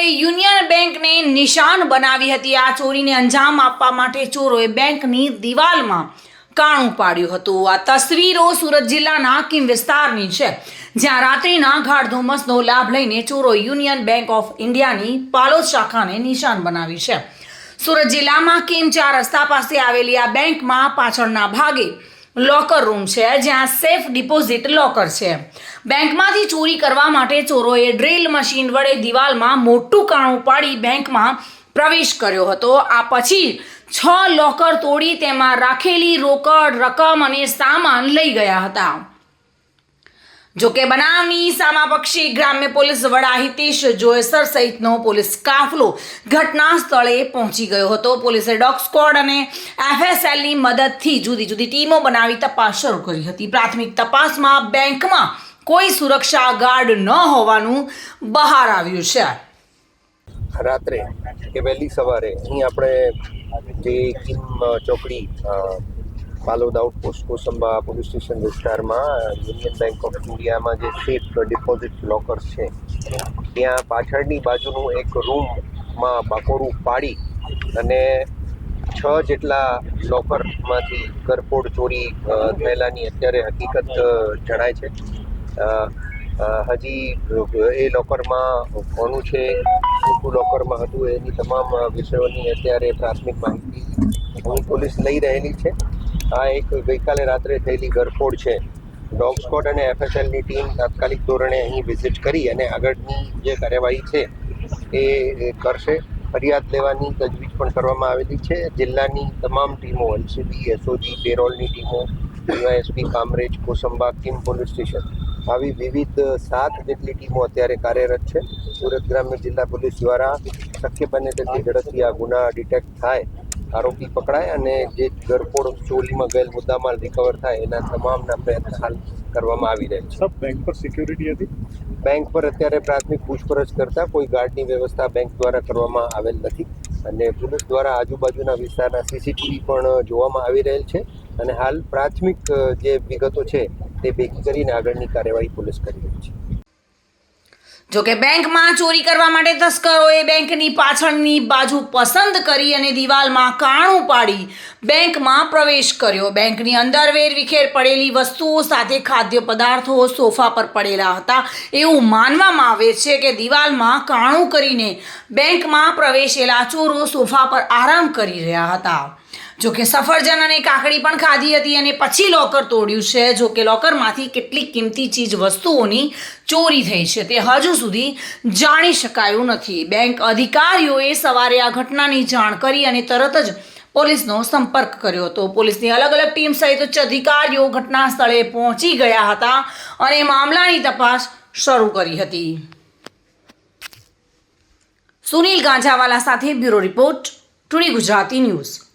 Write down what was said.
Union બેંકને નિશાન બનાવી હતી. આ ચોરીને અંજામ આપવા માટે ચોરોએ બેંકની દિવાલમાં કાણું પાડ્યું હતું. આ તસવીરો સુરત જિલ્લાના કિમ વિસ્તારની છે. જ્યાં રાત્રિના ગાઢ ધુમ્મસનો લાભ લઈને ચોરો યુનિયન બેંક ઓફ ઇન્ડિયાની પાલોદ શાખાને નિશાન બનાવી છે. સુરત જિલ્લામાં કિમ ચાર રસ્તા પાસે આવેલી આ બેંકમાં પાછળના ભાગે લોકર રૂમ છે, જ્યાં સેફ ડિપોઝિટ લોકર છે. બેંકમાંથી ચોરી કરવા માટે ચોરોએ ડ્રિલ મશીન વડે દિવાલમાં મોટું કાણું પાડી બેંકમાં પ્રવેશ કર્યો હતો. આ પછી છ લોકર તોડી તેમાં રાખેલી રોકડ, રકમ અને સામાન લઈ ગયા હતા. જોકે બનાવની સામાપક્ષી ગ્રામ્ય પોલીસ વડા હિતેશ જોયસર સહિતનો પોલીસ કાફલો ઘટના સ્થળે પહોંચી ગયો હતો. પોલીસે ડોગ સ્કોડ અને એફએસએલની મદદથી જુદી જુદી ટીમો બનાવી તપાસ શરૂ કરી હતી. પ્રાથમિક તપાસમાં બેંકમાં કોઈ સુરક્ષા ગાર્ડ ન હોવાનું બહાર આવ્યું છે. રાત્રે કે વહેલી સવારે અહીં આપણે જે કિમ ચોકડી Palod outpost Kosamba police station વિસ્તારમાં યુનિયન બેંક ઓફ ઇન્ડિયામાં જે સેફ ડિપોઝિટ લોકર્સ છે. ત્યાં પાછળની બાજુનું એક રૂમમાં બાકોરું પાડી અને છ જેટલા લોકરમાંથી કરપોડ ચોરી થયેલાની અત્યારે હકીકત જણાય છે. હજી એ લોકરમાં કોનું છે શું લોકરમાં હતું, એની તમામ વિષયોની અત્યારે પ્રાથમિક માહિતી પોલીસ લઈ રહેલી છે. આ એક ગઈકાલે રાત્રે થયેલી ગરફોડ છે. ડોગ સ્કોડ અને એફએસએલની ટીમ તાત્કાલિક ધોરણે અહીં વિઝિટ કરી અને આગળની જે કાર્યવાહી છે એ એ કરશે. ફરિયાદ લેવાની તજવીજ પણ કરવામાં આવેલી છે. જિલ્લાની તમામ ટીમો એલસીબી એસઓજી પેરોલની ટીમો DYSP Kamrej, Kosamba, Kim police station આવી વિવિધ સાત જેટલી ટીમો અત્યારે કાર્યરત છે. સુરત ગ્રામ્ય જિલ્લા પોલીસ દ્વારા શક્ય બને તેટલી ઝડપથી આ ગુના ડિટેક્ટ થાય આરોપી પકડાય અને જે ગરફોડ ચોરીમાં ગયેલ મુદ્દામાલ રિકવર થાય એના તમામના પ્રયત્ન હાલ કરવામાં આવી રહ્યા છે. સબ બેંક પર સિક્યુરિટી હતી? બેંક પર અત્યારે પ્રાથમિક પૂછપરછ કરતા કોઈ ગાર્ડની વ્યવસ્થા બેંક દ્વારા કરવામાં આવેલ નથી અને પોલીસ દ્વારા આજુબાજુના વિસ્તારના સીસીટીવી પણ જોવામાં આવી રહેલ છે અને હાલ પ્રાથમિક જે વિગતો છે તે ભેગી કરીને આગળની કાર્યવાહી પોલીસ કરી રહી છે. જોકે બેંકમાં ચોરી કરવા માટે તસ્કરોએ બેંકની પાછળની બાજુ પસંદ કરી અને દિવાલમાં કાણું પાડી બેંકમાં પ્રવેશ કર્યો. બેંકની અંદર વેરવિખેર પડેલી વસ્તુઓ સાથે ખાદ્ય પદાર્થો સોફા પર પડેલા હતા. એવું માનવામાં આવે છે કે દિવાલમાં કાણું કરીને બેંકમાં પ્રવેશેલા ચોરો સોફા પર આરામ કરી રહ્યા હતા. જોકે સફરજન અને કાકડી પણ ખાધી હતી અને પછી લોકર તોડ્યું છે. જોકે લોકરમાંથી કેટલીક કિંમતી ચીજ વસ્તુઓની ચોરી થઈ છે. તે હજુ સુધી જાણી શકાયું નથી. બેંક અધિકારીઓએ સવારે આ ઘટનાની જાણ કરી અને તરત જ પોલીસનો સંપર્ક કર્યો હતો. પોલીસની અલગ અલગ ટીમ સહિત ઉચ્ચ અધિકારીઓ ઘટના સ્થળે પહોંચી ગયા હતા અને મામલાની તપાસ શરૂ કરી હતી. સુનિલ ગાંજાવાલા સાથે bureau report today Gujarati news.